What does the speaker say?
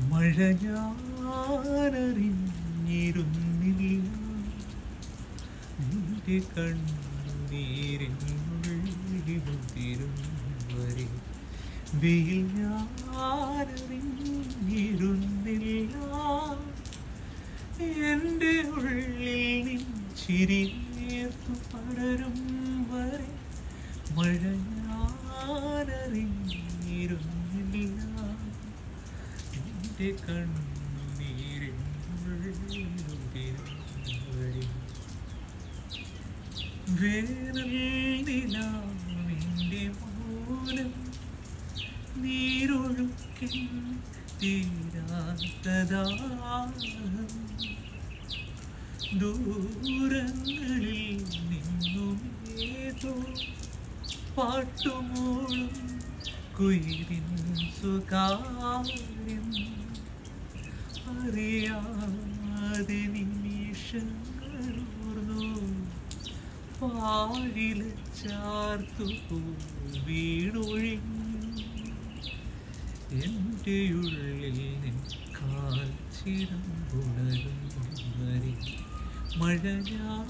മഴ ഞാനറിഞ്ഞിരുന്നില്ല നിന്റെ കണ്ണീരിനുള്ളിലുതിരും വരെ. വെയിൽ ഞാനറിഞ്ഞിരുന്നില്ല. എന്റെ ഉള്ളിൽ നിൻ ചിരിയേർത്തു പടരും വരെ. മഴ ഞാനറിഞ്ഞിരുന്നില്ല എന്റെ വേനൽ നിലാവിന്റെ മൗനം നീരൊഴുക്കിൽ തീരാത്തതാഹം ദൂരങ്ങളിൽ നിന്നുമേതോ പാട്ടുമോളും കുയിലിൻ സ്വകാര്യം അറിയാതെ നിമിഷങ്ങളോർന്നു പാഴില ചാർത്തു വീണൊഴിഞ്ഞു എന്റെ ഉള്ളിൽ നിൽക്കാൽ ചിരം തുടരും മഴ ഞാൻ